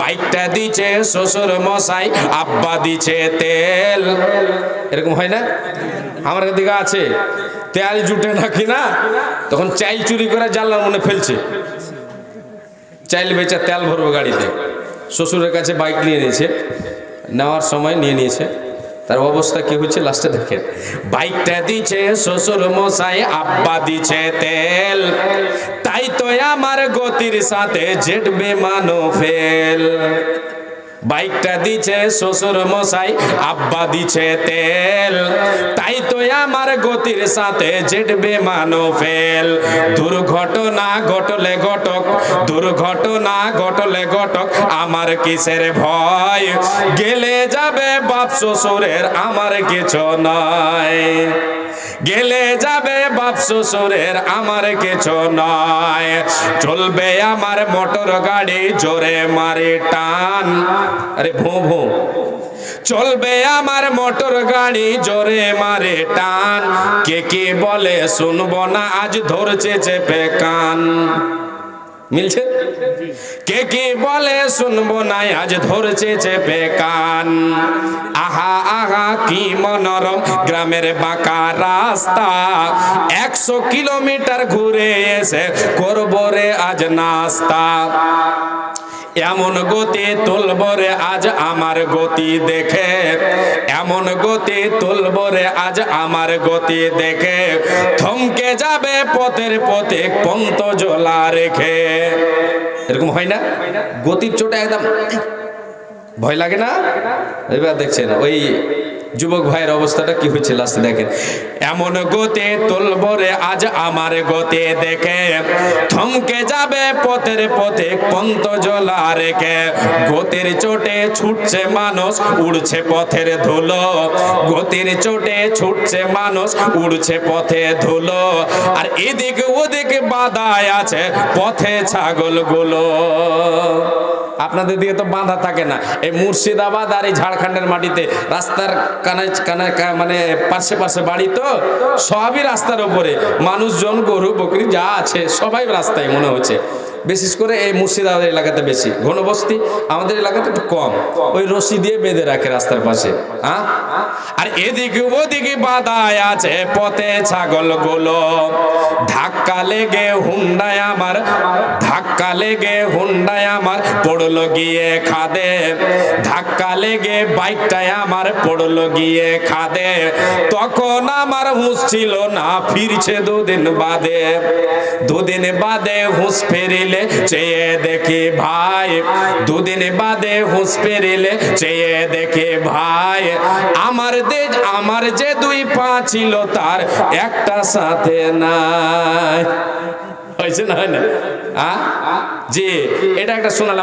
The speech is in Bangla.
বাইকটা দিছে শ্বশুর মশাই, আব্বা দিছে তেল। এরকম হয় না? আমার দিকে আছে, তেল জুটে নাকি না? তখন চাইল চুরি করে জানলার মনে ফেলছে। চাইল বেচা তেল ভরবো গাড়িতে। শ্বশুরের কাছে বাইক নিয়ে নিয়েছে, নেওয়ার সময় নিয়ে নিয়েছে। তার অবস্থা কি হচ্ছে লাস্টে দেখেন। বাইকটা দিছে শ্বশুর মশাই, আব্বা দিছে তেল। আমার গতির সাথে জেট বেমানো ফেল। বাইকটা দিছে শ্বশুর মশাই, আব্বা দিছে তেল। তাই তো আমার গতির সাথে জেট বেমানো ফেল। দুর্ঘটনা ঘটলে ঘটক, দুর্ঘটনা ঘটলে ঘটক, আমার কিসের ভয়? গেলে যাবে বাপ শ্বশুরের, আমার কিছু নয়। গেলে যাবে বাপ শ্বশুরের, আমার কিছু নয়। চলবে আমার মোটর গাড়ি জোরে মারে টান। আরে ভো ভো। চলবে আমার মোটর গাড়ি জোরে মারে টান। কে কে বলে, শুনব না, আজ ধরছে চেপে কান। মিলছে? কে কি বলে শুনব নাই? আজ ধরছে চেপে কান। আহা আহা, কি মনোরম গ্রামের বাঁকা রাস্তা। একশো কিলোমিটার ঘুরে এসে করব রে আজ নাস্তা। এমন গতি তুলবরে আজ আমার গতি দেখে। এমন গতি তুলবরে আজ আমার গতি দেখে। থমকে যাবে পথের পথে পন্ত জোলা রেখে। এরকম হয় না? গতির চোটে একদম ভয় লাগে না? এবার দেখছেন, ওই যুবক ভাইয়ের অবস্থাটা কি হয়েছে লাস্টে দেখেন। এমন গতে তুলবরে আজ আমার গতে দেখে। থমকে যাবে পথের পথে পন্ত জলা রেখে। গতির চোটে ছুটছে মানুষ, উড়ছে পথের ধুলো। গতির চোটে ছুটছে মানুষ, উড়ছে পথে ধুলো। আর এদিক ওদিক বাধায় আছে পথে ছাগল ছাগলগুলো। আপনাদের দিকে তো বাঁধা থাকে না। এই মুর্শিদাবাদ আর এই ঝাড়খণ্ডের মাটিতে রাস্তার কানে কানে মানে পাশে পাশে বাড়ি তো, সবই রাস্তার ওপরে মানুষজন গরু, বকরি যা আছে, সবাই রাস্তায় মনে হচ্ছে। বিশেষ করে এই মুর্শিদাবাদ এলাকাতে বেশি। ঘনবস্তি আমাদের এলাকাতে একটু কম। ওই রশি দিয়ে বেঁধে রাখে রাস্তার পাশে। হ্যাঁ আর এদিকে ওদিকে বাধায় আছে পথে ছাগলগুলো ধাক্কা লেগে হুন্ডায় আমার, ধাক্কা লেগে হুন্ডায় আমার পড়ল গিয়ে খাদে। ধাক্কা লেগে বাইকটায় আমার পড়ল গিয়ে খাদে। তখন আমার হুঁশ ছিল না, ফিরছে দুদিন বাদে। দুদিন বাদে হুঁশ ফেরিলে চেয়ে দেখি ভাই। দুদিন বাদে হুঁশ ফেরিলে চেয়ে দেখি ভাই। আমার দেশ, আমার যে দুই পা ছিল তার একটা সাথে নাই। হয়েছে না, হয় না? জি, এটা একটা শোনালাম।